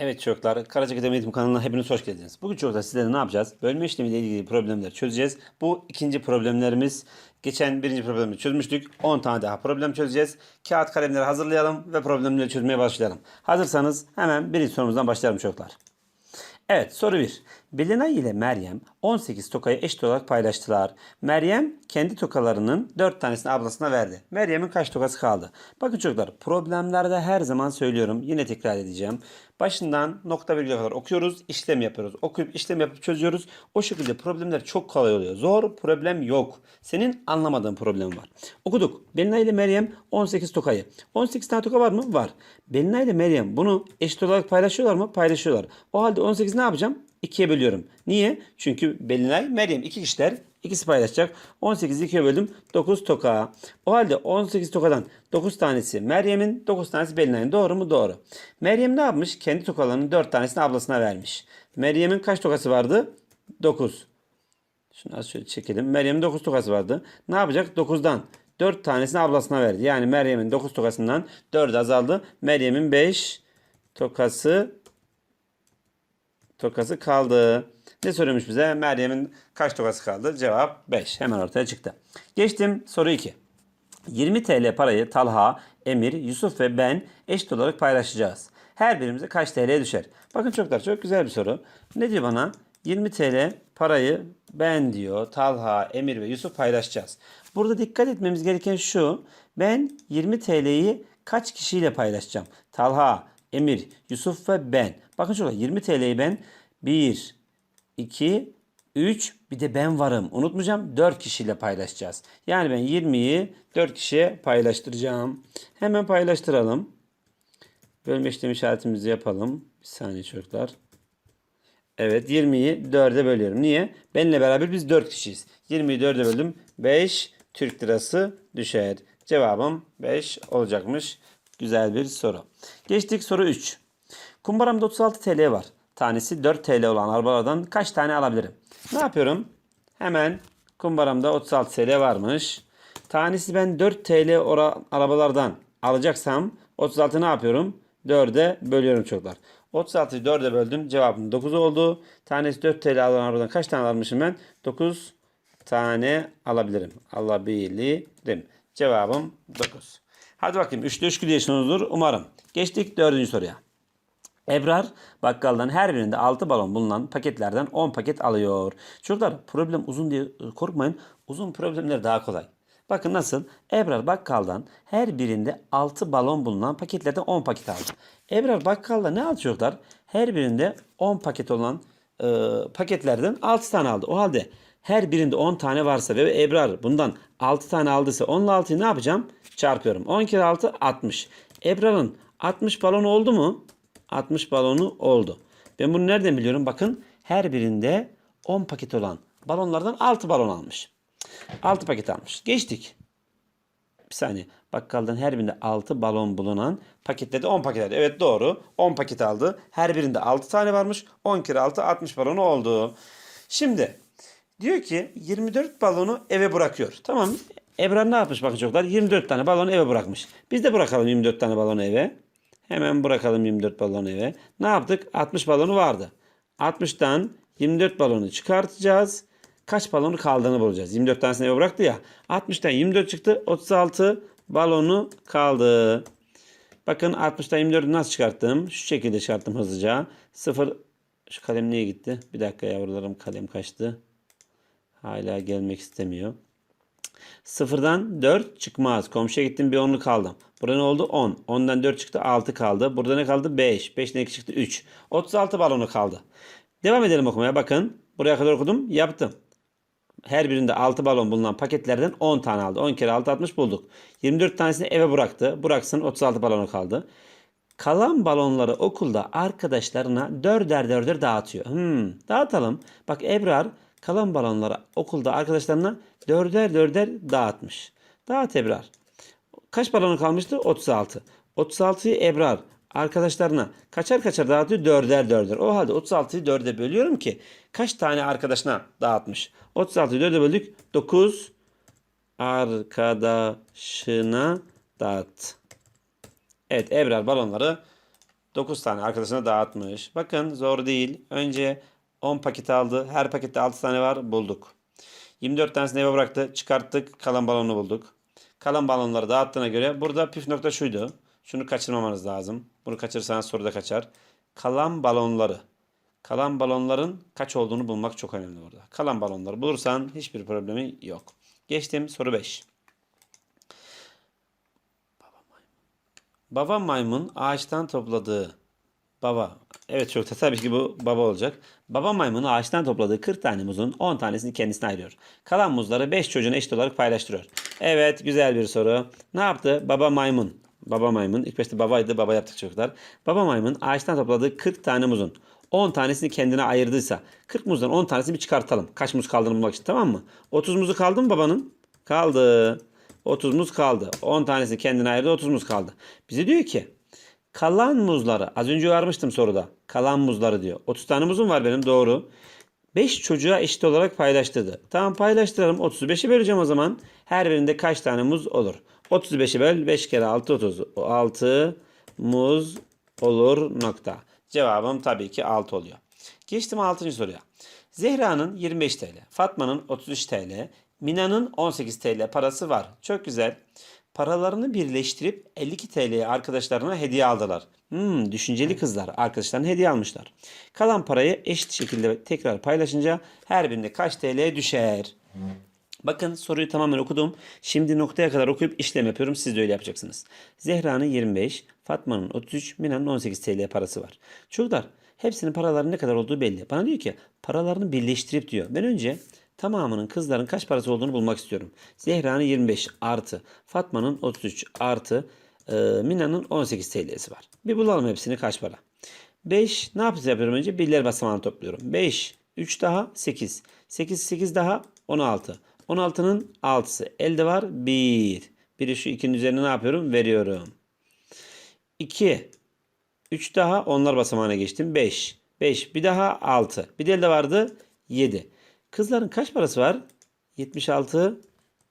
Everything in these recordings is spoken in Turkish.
Evet çocuklar, Karacak Eğitim Eğitim kanalına hepiniz hoş geldiniz. Bugün çocuklar sizlerle ne yapacağız? Bölme işlemiyle ilgili problemleri çözeceğiz. Bu ikinci problemlerimiz. Geçen birinci problemi çözmüştük. 10 tane daha problem çözeceğiz. Kağıt kalemleri hazırlayalım ve problemleri çözmeye başlayalım. Hazırsanız hemen birinci sorumuzdan başlayalım çocuklar. Evet soru 1. Belinay ile Meryem 18 tokayı eşit olarak paylaştılar. Meryem kendi tokalarının 4 tanesini ablasına verdi. Meryem'in kaç tokası kaldı? Bakın çocuklar problemlerde her zaman söylüyorum. Yine tekrar edeceğim. Başından nokta virgüle kadar okuyoruz, işlem yapıyoruz. Okuyup işlem yapıp çözüyoruz. O şekilde problemler çok kolay oluyor. Zor problem yok. Senin anlamadığın problem var. Okuduk. Belinay ile Meryem 18 tokayı. 18 tane toka var mı? Var. Belinay ile Meryem bunu eşit olarak paylaşıyorlar mı? Paylaşıyorlar. O halde 18 ne yapacağım? 2'ye bölüyorum. Niye? Çünkü Belinay, Meryem iki kişiler. ikisi paylaşacak. 18'i 2'ye böldüm. 9 toka. O halde 18 tokadan 9 tanesi Meryem'in, 9 tanesi Belinay'ın. Doğru mu? Doğru. Meryem ne yapmış? Kendi tokalarının 4 tanesini ablasına vermiş. Meryem'in kaç tokası vardı? 9. Şunu az şöyle çekelim. Meryem'in 9 tokası vardı. Ne yapacak? 9'dan 4 tanesini ablasına verdi. Yani Meryem'in 9 tokasından 4 azaldı. Meryem'in 5 tokası tokası kaldı. Ne soruyormuş bize? Meryem'in kaç tokası kaldı? Cevap 5. Hemen ortaya çıktı. Geçtim soru 2. 20 TL parayı Talha, Emir, Yusuf ve ben eşit olarak paylaşacağız. Her birimize kaç TL düşer? Bakın çocuklar çok güzel bir soru. Ne diyor bana? 20 TL parayı ben diyor Talha, Emir ve Yusuf paylaşacağız. Burada dikkat etmemiz gereken şu. Ben 20 TL'yi kaç kişiyle paylaşacağım? Talha, Emir, Yusuf ve ben. Bakın şurada 20 TL'yi ben 1, 2, 3 bir de ben varım. Unutmayacağım 4 kişiyle paylaşacağız. Yani ben 20'yi 4 kişiye paylaştıracağım. Hemen paylaştıralım. Bölme işlemi işaretimizi yapalım. Bir saniye çocuklar. Evet 20'yi 4'e bölüyorum. Niye? Benimle beraber biz 4 kişiyiz. 20'yi 4'e böldüm. 5 Türk lirası düşer. Cevabım 5 olacakmış. Güzel bir soru. Geçtik soru 3. Kumbaramda 36 TL var. Tanesi 4 TL olan arabalardan kaç tane alabilirim? Ne yapıyorum? Hemen kumbaramda 36 TL varmış. Tanesi ben 4 TL arabalardan alacaksam 36 ne yapıyorum? 4'e bölüyorum çocuklar. 36'yı 4'e böldüm. Cevabım 9 oldu. Tanesi 4 TL alan arabadan kaç tane almışım ben? 9 tane alabilirim. Alabilirim. Cevabım 9. Hadi bakayım. 3'te 3 gidiyorsunuzdur umarım. Geçtik 4. soruya. Ebrar bakkaldan her birinde 6 balon bulunan paketlerden 10 paket alıyor. Çocuklar problem uzun diye e, korkmayın. Uzun problemler daha kolay. Bakın nasıl? Ebrar bakkaldan her birinde 6 balon bulunan paketlerden 10 paket aldı. Ebrar bakkalda ne aldı çocuklar? Her birinde 10 paket olan e, paketlerden 6 tane aldı. O halde her birinde 10 tane varsa ve Ebrar bundan 6 tane aldıysa 10 ile 6'yı ne yapacağım? Çarpıyorum. 10 kere 6 60. Ebrar'ın 60 balonu oldu mu? 60 balonu oldu. Ben bunu nereden biliyorum? Bakın her birinde 10 paket olan balonlardan 6 balon almış. 6 paket almış. Geçtik. Bir saniye. Bakkaldan her birinde 6 balon bulunan paketlerde 10 paket aldı. Evet doğru. 10 paket aldı. Her birinde 6 tane varmış. 10 kere 6 60 balonu oldu. Şimdi diyor ki 24 balonu eve bırakıyor. Tamam. Ebrar ne yapmış bakın çocuklar? 24 tane balonu eve bırakmış. Biz de bırakalım 24 tane balonu eve. Hemen bırakalım 24 balonu eve. Ne yaptık? 60 balonu vardı. 60'tan 24 balonu çıkartacağız. Kaç balonu kaldığını bulacağız. 24 tanesini eve bıraktı ya. 60'tan 24 çıktı. 36 balonu kaldı. Bakın 60'tan 24'ü nasıl çıkarttım? Şu şekilde çıkarttım hızlıca. 0 şu kalem niye gitti? Bir dakika yavrularım kalem kaçtı. Hala gelmek istemiyor. Sıfırdan 4 çıkmaz. Komşuya gittim bir onluk aldım. Burada ne oldu? 10. 10'dan 4 çıktı 6 kaldı. Burada ne kaldı? 5. 5'ten 2 çıktı 3. 36 balonu kaldı. Devam edelim okumaya. Bakın. Buraya kadar okudum. Yaptım. Her birinde 6 balon bulunan paketlerden 10 tane aldı. 10 kere 6 60 bulduk. 24 tanesini eve bıraktı. Bıraksın 36 balonu kaldı. Kalan balonları okulda arkadaşlarına dörder dörder dağıtıyor. Hmm, dağıtalım. Bak Ebrar kalan balonları okulda arkadaşlarına dörder dörder dağıtmış. Dağıt Ebrar. Kaç balonu kalmıştı? 36. 36'yı Ebrar arkadaşlarına kaçar kaçar dağıtıyor? Dörder dörder. O halde 36'yı dörde bölüyorum ki kaç tane arkadaşına dağıtmış? 36'yı dörde böldük. 9 arkadaşına dağıt. Evet Ebrar balonları 9 tane arkadaşına dağıtmış. Bakın zor değil. Önce 10 paket aldı. Her pakette 6 tane var. Bulduk. 24 tanesini eve bıraktı. Çıkarttık. Kalan balonu bulduk. Kalan balonları dağıttığına göre burada püf nokta şuydu. Şunu kaçırmamanız lazım. Bunu kaçırırsanız soruda kaçar. Kalan balonları. Kalan balonların kaç olduğunu bulmak çok önemli burada. Kalan balonları bulursan hiçbir problemi yok. Geçtim soru 5. Baba maymun ağaçtan topladığı baba evet çok da tabii ki bu baba olacak. Baba maymun ağaçtan topladığı 40 tane muzun 10 tanesini kendisine ayırıyor. Kalan muzları 5 çocuğuna eşit olarak paylaştırıyor. Evet güzel bir soru. Ne yaptı? Baba maymun. Baba maymun ilk başta babaydı baba yaptık çocuklar. Baba maymun ağaçtan topladığı 40 tane muzun 10 tanesini kendine ayırdıysa 40 muzdan 10 tanesini bir çıkartalım. Kaç muz kaldığını bulmak için tamam mı? 30 muzu kaldı mı babanın? Kaldı. 30 muz kaldı. 10 tanesi kendine ayırdı 30 muz kaldı. Bize diyor ki kalan muzları az önce uyarmıştım soruda. Kalan muzları diyor. 30 tane muzum var benim doğru. 5 çocuğa eşit olarak paylaştırdı. Tamam paylaştıralım. 35'i böleceğim o zaman. Her birinde kaç tane muz olur? 35'i böl 5 kere 6 30. 6 muz olur nokta. Cevabım tabii ki 6 oluyor. Geçtim 6. soruya. Zehra'nın 25 TL, Fatma'nın 33 TL, Mina'nın 18 TL parası var. Çok güzel. Paralarını birleştirip 52 TL'ye arkadaşlarına hediye aldılar. Hmm, düşünceli kızlar arkadaşlarına hediye almışlar. Kalan parayı eşit şekilde tekrar paylaşınca her birinde kaç TL düşer? Bakın soruyu tamamen okudum. Şimdi noktaya kadar okuyup işlem yapıyorum. Siz de öyle yapacaksınız. Zehra'nın 25, Fatma'nın 33, Mina'nın 18 TL parası var. Çocuklar hepsinin paralarının ne kadar olduğu belli. Bana diyor ki paralarını birleştirip diyor. Ben önce tamamının kızların kaç parası olduğunu bulmak istiyorum. Zehra'nın 25 artı Fatma'nın 33 artı e, Mina'nın 18 TL'si var. Bir bulalım hepsini kaç para. 5 ne yapacağız yapıyorum önce? Birler basamağını topluyorum. 5, 3 daha 8. 8, 8 daha 16. 16'nın 6'sı. Elde var 1. Biri şu 2'nin üzerine ne yapıyorum? Veriyorum. 2. 3 daha onlar basamağına geçtim. 5. 5. Bir daha 6. Bir de elde vardı 7. Kızların kaç parası var? 76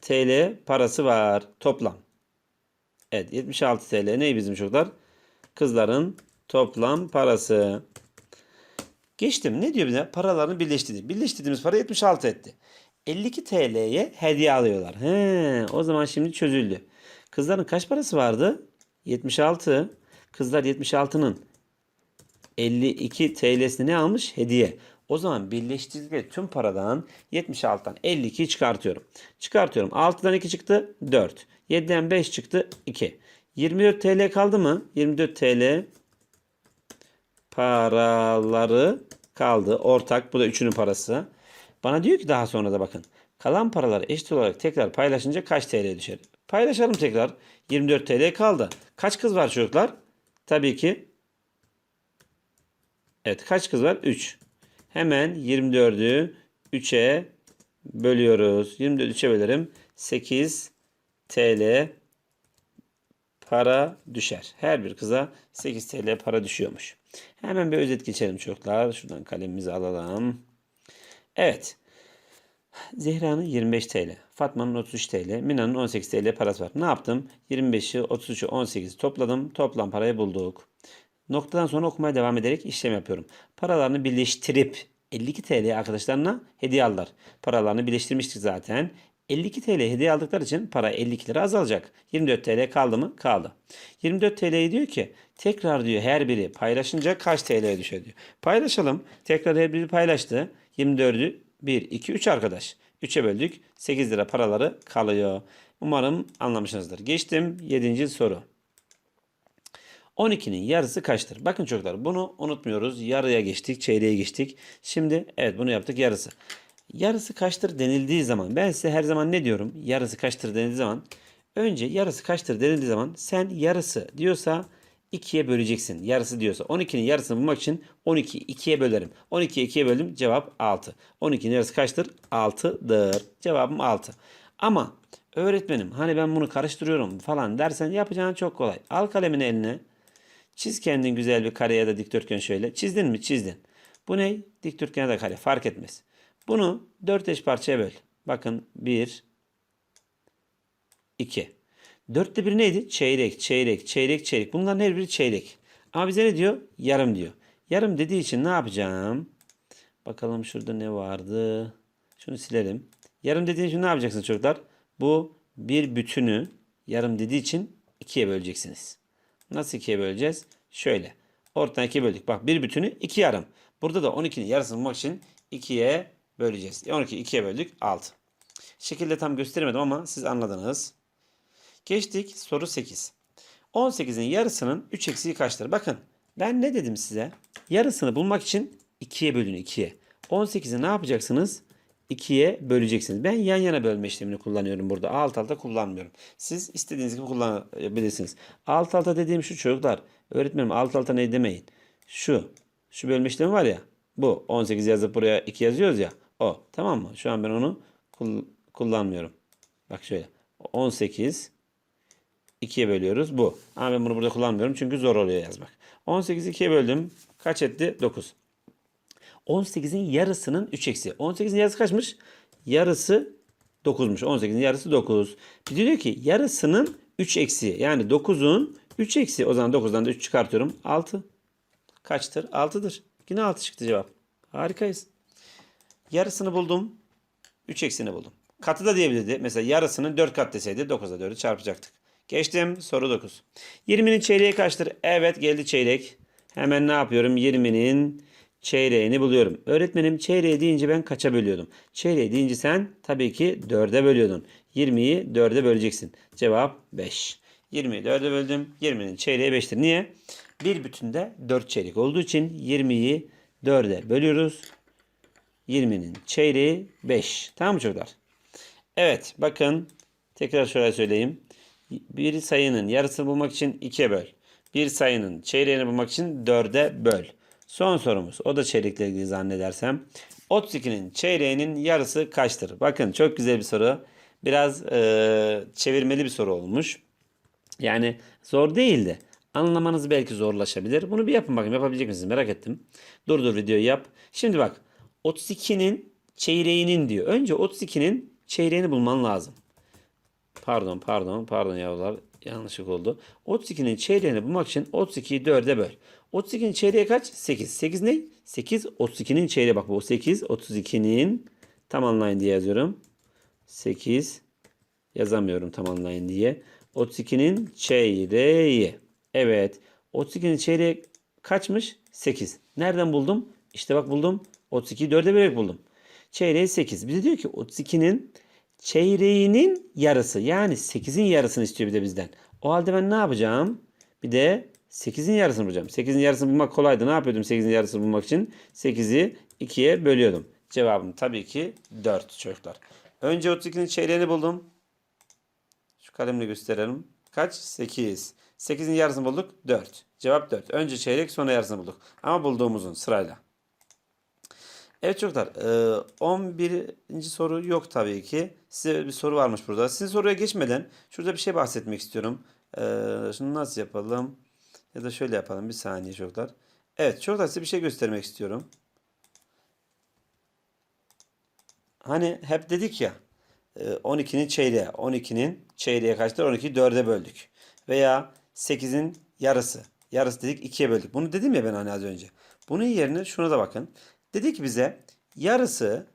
TL parası var toplam. Evet 76 TL ne bizim çocuklar? Kızların toplam parası. Geçtim. Ne diyor bize? Paralarını birleştirdi. Birleştirdiğimiz para 76 etti. 52 TL'ye hediye alıyorlar. He, o zaman şimdi çözüldü. Kızların kaç parası vardı? 76. Kızlar 76'nın 52 TL'sini ne almış? Hediye. O zaman birleştirdikleri tüm paradan 76'dan 52'yi çıkartıyorum. Çıkartıyorum. 6'dan 2 çıktı 4. 7'den 5 çıktı 2. 24 TL kaldı mı? 24 TL paraları kaldı. Ortak. Bu da üçünün parası. Bana diyor ki daha sonra da bakın. Kalan paraları eşit olarak tekrar paylaşınca kaç TL düşer? Paylaşalım tekrar. 24 TL kaldı. Kaç kız var çocuklar? Tabii ki. Evet kaç kız var? 3. Hemen 24'ü 3'e bölüyoruz. 24'ü 3'e bölerim. 8 TL para düşer. Her bir kıza 8 TL para düşüyormuş. Hemen bir özet geçelim çocuklar. Şuradan kalemimizi alalım. Evet. Zehra'nın 25 TL, Fatma'nın 33 TL, Mina'nın 18 TL parası var. Ne yaptım? 25'i, 33'ü, 18'i topladım. Toplam parayı bulduk. Noktadan sonra okumaya devam ederek işlem yapıyorum. Paralarını birleştirip 52 TL arkadaşlarına hediye aldılar. Paralarını birleştirmiştik zaten. 52 TL hediye aldıkları için para 52 lira azalacak. 24 TL kaldı mı? Kaldı. 24 TL'yi diyor ki tekrar diyor her biri paylaşınca kaç TL'ye düşer diyor. Paylaşalım. Tekrar her biri paylaştı. 24'ü 1, 2, 3 arkadaş. 3'e böldük. 8 lira paraları kalıyor. Umarım anlamışsınızdır. Geçtim 7. soru. 12'nin yarısı kaçtır? Bakın çocuklar bunu unutmuyoruz. Yarıya geçtik, çeyreğe geçtik. Şimdi evet bunu yaptık yarısı. Yarısı kaçtır denildiği zaman ben size her zaman ne diyorum? Yarısı kaçtır denildiği zaman önce yarısı kaçtır denildiği zaman sen yarısı diyorsa 2'ye böleceksin. Yarısı diyorsa 12'nin yarısını bulmak için 12'yi 2'ye bölerim. 12'yi 2'ye böldüm cevap 6. 12'nin yarısı kaçtır? 6'dır. Cevabım 6. Ama öğretmenim hani ben bunu karıştırıyorum falan dersen yapacağın çok kolay. Al kalemini eline. Çiz kendin güzel bir kare ya da dikdörtgen şöyle. Çizdin mi? Çizdin. Bu ne? Dikdörtgen ya da kare fark etmez. Bunu 4 eş parçaya böl. Bakın 1 2 Dörtte bir neydi? Çeyrek, çeyrek, çeyrek, çeyrek. Bunların her biri çeyrek. Ama bize ne diyor? Yarım diyor. Yarım dediği için ne yapacağım? Bakalım şurada ne vardı? Şunu silelim. Yarım dediği için ne yapacaksınız çocuklar? Bu bir bütünü yarım dediği için ikiye böleceksiniz. Nasıl ikiye böleceğiz? Şöyle. Ortadan ikiye böldük. Bak bir bütünü iki yarım. Burada da 12'nin yarısını bulmak için ikiye böleceğiz. 12 ikiye böldük 6. Şekilde tam gösteremedim ama siz anladınız. Geçtik soru 8. 18'in yarısının 3 eksiği kaçtır? Bakın ben ne dedim size? Yarısını bulmak için 2'ye bölün 2'ye. 18'i ne yapacaksınız? 2'ye böleceksiniz. Ben yan yana bölme işlemini kullanıyorum burada. Alt alta kullanmıyorum. Siz istediğiniz gibi kullanabilirsiniz. Alt alta dediğim şu çocuklar. Öğretmenim alt alta ne demeyin. Şu. Şu bölme işlemi var ya. Bu 18 yazıp buraya 2 yazıyoruz ya. O. Tamam mı? Şu an ben onu kul- kullanmıyorum. Bak şöyle. 18 2'ye bölüyoruz. Bu. Ama ben bunu burada kullanmıyorum çünkü zor oluyor yazmak. 18'i 2'ye böldüm. Kaç etti? 9. 18'in yarısının 3 eksi. 18'in yarısı kaçmış? Yarısı 9'muş. 18'in yarısı 9. Bir diyor ki yarısının 3 eksi. Yani 9'un 3 eksi. O zaman 9'dan da 3 çıkartıyorum. 6. Kaçtır? 6'dır. Yine 6 çıktı cevap. Harikayız. Yarısını buldum. 3 eksini buldum. Katı da diyebilirdi. Mesela yarısını 4 kat deseydi 9'a 4'ü çarpacaktık. Geçtim soru 9. 20'nin çeyreği kaçtır? Evet geldi çeyrek. Hemen ne yapıyorum? 20'nin çeyreğini buluyorum. Öğretmenim çeyreği deyince ben kaça bölüyordum? Çeyreği deyince sen tabii ki 4'e bölüyordun. 20'yi 4'e böleceksin. Cevap 5. 20'yi 4'e böldüm. 20'nin çeyreği 5'tir. Niye? Bir bütünde 4 çeyrek olduğu için 20'yi 4'e bölüyoruz. 20'nin çeyreği 5. Tamam mı çocuklar? Evet bakın tekrar şöyle söyleyeyim. Bir sayının yarısını bulmak için 2'ye böl. Bir sayının çeyreğini bulmak için 4'e böl. Son sorumuz. O da çeyrekle ilgili zannedersem. 32'nin çeyreğinin yarısı kaçtır? Bakın çok güzel bir soru. Biraz eee, çevirmeli bir soru olmuş. Yani zor değildi. Anlamanız belki zorlaşabilir. Bunu bir yapın bakayım. Yapabilecek misiniz? Merak ettim. Durdur videoyu yap. Şimdi bak. 32'nin çeyreğinin diyor. Önce 32'nin çeyreğini bulman lazım. Pardon pardon pardon yavrular yanlışlık oldu. 32'nin çeyreğini bulmak için 32'yi 4'e böl. 32'nin çeyreği kaç? 8. 8 ne? 8 32'nin çeyreği bak bu 8 32'nin tam anlayın diye yazıyorum. 8 yazamıyorum tam anlayın diye. 32'nin çeyreği. Evet. 32'nin çeyreği kaçmış? 8. Nereden buldum? İşte bak buldum. 32'yi 4'e bölerek buldum. Çeyreği 8. Bize diyor ki 32'nin çeyreğinin yarısı. Yani 8'in yarısını istiyor bir de bizden. O halde ben ne yapacağım? Bir de 8'in yarısını bulacağım. 8'in yarısını bulmak kolaydı. Ne yapıyordum 8'in yarısını bulmak için? 8'i 2'ye bölüyordum. Cevabım tabii ki 4 çocuklar. Önce 32'nin çeyreğini buldum. Şu kalemle gösterelim. Kaç? 8. 8'in yarısını bulduk. 4. Cevap 4. Önce çeyrek sonra yarısını bulduk. Ama bulduğumuzun sırayla. Evet çocuklar. e, 11. soru yok tabii ki. Size bir soru varmış burada. Sizin soruya geçmeden şurada bir şey bahsetmek istiyorum. E, Şunu nasıl yapalım? Ya da şöyle yapalım. Bir saniye çocuklar. Evet çocuklar size bir şey göstermek istiyorum. Hani hep dedik ya e, 12'nin çeyreği. 12'nin çeyreği kaçtır? 12'yi 4'e böldük. Veya 8'in yarısı. Yarısı dedik 2'ye böldük. Bunu dedim ya ben hani az önce. Bunun yerine şuna da bakın. Dedi ki bize yarısı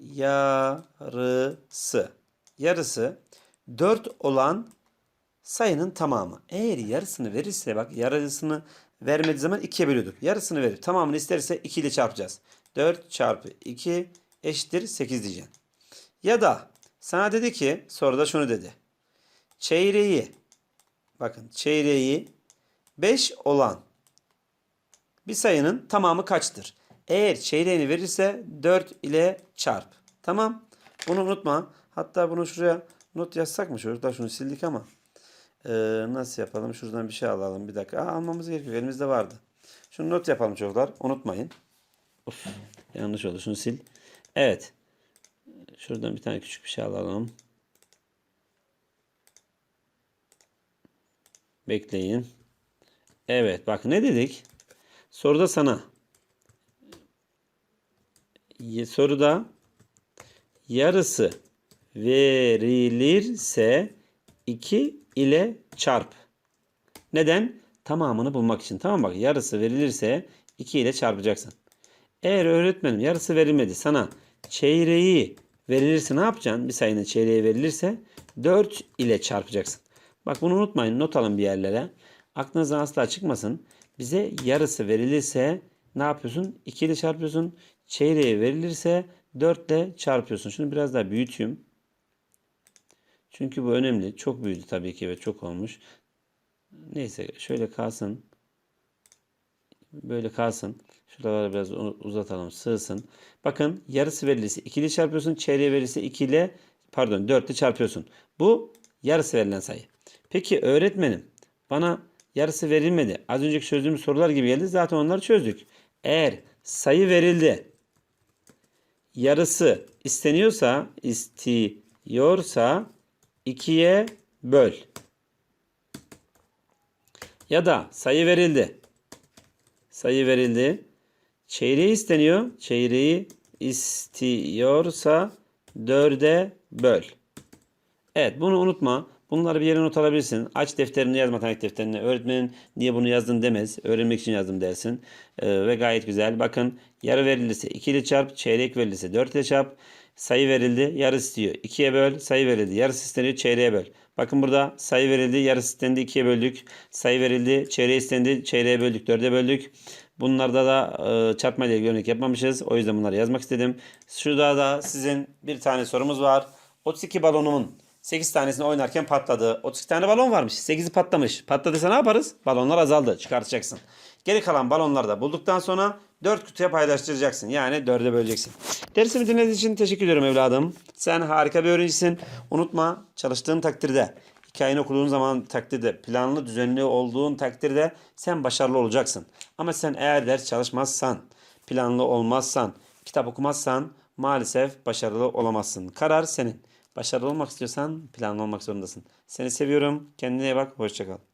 yarısı yarısı 4 olan sayının tamamı. Eğer yarısını verirse bak yarısını vermediği zaman 2'ye bölüyorduk. Yarısını verir. Tamamını isterse 2 ile çarpacağız. 4 çarpı 2 eşittir 8 diyeceksin. Ya da sana dedi ki soruda şunu dedi. Çeyreği bakın çeyreği 5 olan bir sayının tamamı kaçtır? Eğer çeyreğini verirse 4 ile çarp. Tamam. Bunu unutma. Hatta bunu şuraya not yazsak mı çocuklar? Şunu sildik ama. Ee, nasıl yapalım? Şuradan bir şey alalım. Bir dakika. Aa, almamız gerekiyor. Elimizde vardı. Şunu not yapalım çocuklar. Unutmayın. Of, yanlış oldu. Şunu sil. Evet. Şuradan bir tane küçük bir şey alalım. Bekleyin. Evet. Bak ne dedik? Soruda sana. Soruda yarısı verilirse 2 ile çarp. Neden? Tamamını bulmak için. Tamam bak yarısı verilirse 2 ile çarpacaksın. Eğer öğretmenim yarısı verilmedi sana çeyreği verilirse ne yapacaksın? Bir sayının çeyreği verilirse 4 ile çarpacaksın. Bak bunu unutmayın not alın bir yerlere. Aklınızdan asla çıkmasın. Bize yarısı verilirse ne yapıyorsun? 2 ile çarpıyorsun. Çeyreği verilirse 4 ile çarpıyorsun. Şunu biraz daha büyüteyim. Çünkü bu önemli. Çok büyüdü tabii ki ve çok olmuş. Neyse şöyle kalsın. Böyle kalsın. Şuraları biraz uzatalım. Sığsın. Bakın yarısı verilirse 2 ile çarpıyorsun. Çeyreği verilirse 2 ile pardon 4 ile çarpıyorsun. Bu yarısı verilen sayı. Peki öğretmenim bana yarısı verilmedi. Az önceki çözdüğümüz sorular gibi geldi. Zaten onları çözdük. Eğer sayı verildi yarısı isteniyorsa istiyorsa 2'ye böl. Ya da sayı verildi. Sayı verildi. Çeyreği isteniyor. Çeyreği istiyorsa 4'e böl. Evet bunu unutma. Bunları bir yere not alabilirsin. Aç defterini yaz matematik defterini. Öğretmenin niye bunu yazdın demez. Öğrenmek için yazdım dersin. Ee, ve gayet güzel. Bakın yarı verilirse 2 ile çarp. Çeyrek verilirse 4 ile çarp. Sayı verildi. Yarı istiyor. 2'ye böl. Sayı verildi. Yarısı isteniyor. Çeyreğe böl. Bakın burada sayı verildi. Yarısı istendi. 2'ye böldük. Sayı verildi. Çeyreği istendi. Çeyreğe böldük. 4'e böldük. Bunlarda da e, çarpma ile örnek yapmamışız. O yüzden bunları yazmak istedim. Şurada da sizin bir tane sorumuz var. 32 balonumun 8 tanesini oynarken patladı. 32 tane balon varmış. 8'i patlamış. Patladıysa ne yaparız? Balonlar azaldı. Çıkartacaksın. Geri kalan balonları da bulduktan sonra 4 kutuya paylaştıracaksın. Yani 4'e böleceksin. Dersimi dinlediğiniz için teşekkür ediyorum evladım. Sen harika bir öğrencisin. Unutma çalıştığın takdirde, hikayeni okuduğun zaman takdirde, planlı düzenli olduğun takdirde sen başarılı olacaksın. Ama sen eğer ders çalışmazsan, planlı olmazsan, kitap okumazsan maalesef başarılı olamazsın. Karar senin. Başarılı olmak istiyorsan planlı olmak zorundasın. Seni seviyorum. Kendine iyi bak. Hoşça kal.